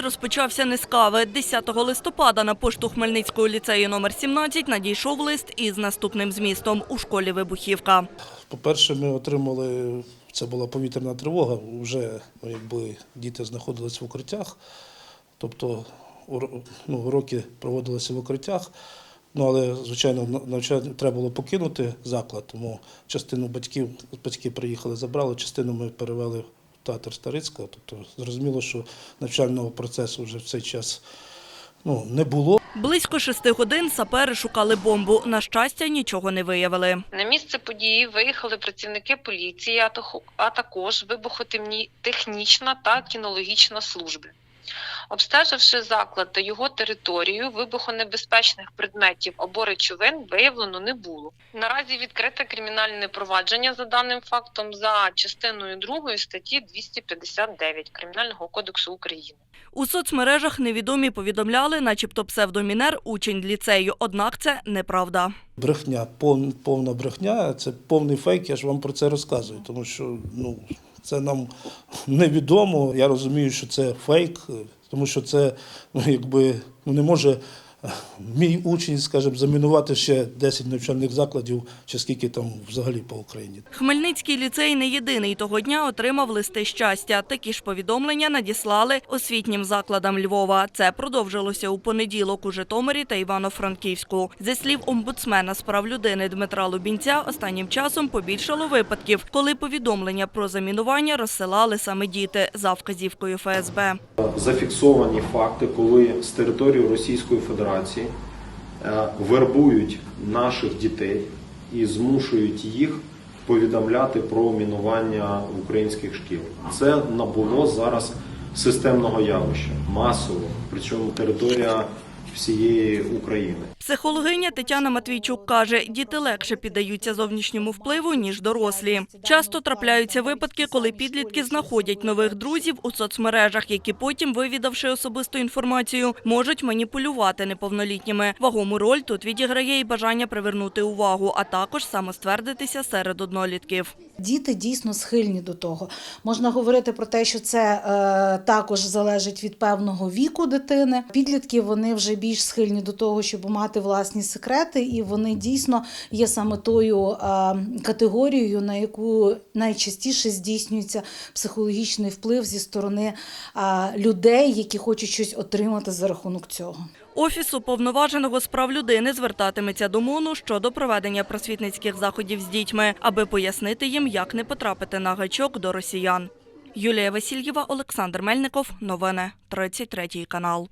день розпочався не з кави. 10 листопада на пошту Хмельницького ліцею номер 17 надійшов лист із наступним змістом у школі вибухівка. По-перше, ми отримали, це була повітряна тривога, вже ну, якби діти знаходилися в укриттях, тобто ну, уроки проводилися в укриттях. Ну, але, звичайно, на- навчання треба було покинути заклад, тому частину батьків, батьки приїхали, забрали, частину ми перевели театр Старицького. Тобто зрозуміло, що навчального процесу вже в цей час ну, не було. Близько шести годин сапери шукали бомбу. На щастя, нічого не виявили. На місце події виїхали працівники поліції, а також вибухотехнічна та кінологічна служби. Обстеживши заклад та його територію, вибухонебезпечних предметів або речовин виявлено не було. Наразі відкрите кримінальне провадження за даним фактом за частиною 2 статті 259 Кримінального кодексу України. У соцмережах невідомі повідомляли, начебто псевдомінер учень ліцею. Однак це неправда. Брехня, пов- повна брехня, це повний фейк, я ж вам про це розказую, тому що ну, це нам невідомо. Я розумію, що це фейк, тому що це ну, якби ну, не може е, мій учень, скажімо, замінувати ще 10 навчальних закладів, чи скільки там взагалі по Україні. Хмельницький ліцей не єдиний того дня отримав листи щастя. Такі ж повідомлення надіслали освітнім закладам Львова. Це продовжилося у понеділок у Житомирі та Івано-Франківську. Зі слів омбудсмена з прав людини Дмитра Лубінця, останнім часом побільшало випадків, коли повідомлення про замінування розсилали саме діти за вказівкою ФСБ. зафіксовані факти, коли з території Російської Федерації е, вербують наших дітей і змушують їх повідомляти про мінування українських шкіл. Це набуло зараз системного явища, масово, причому територія всієї України. Психологиня Тетяна Матвійчук каже, діти легше піддаються зовнішньому впливу, ніж дорослі. Часто трапляються випадки, коли підлітки знаходять нових друзів у соцмережах, які потім, вивідавши особисту інформацію, можуть маніпулювати неповнолітніми. Вагому роль тут відіграє і бажання привернути увагу, а також самоствердитися серед однолітків. Діти дійсно схильні до того. Можна говорити про те, що це е, також залежить від певного віку дитини. Підлітки вони вже більш схильні до того, щоб мати власні секрети, і вони дійсно є саме тою категорією, на яку найчастіше здійснюється психологічний вплив зі сторони людей, які хочуть щось отримати за рахунок цього. Офіс уповноваженого з прав людини звертатиметься до МОНу щодо проведення просвітницьких заходів з дітьми, аби пояснити їм, як не потрапити на гачок до росіян. Юлія Васильєва, Олександр Мельников. Новини 33 канал.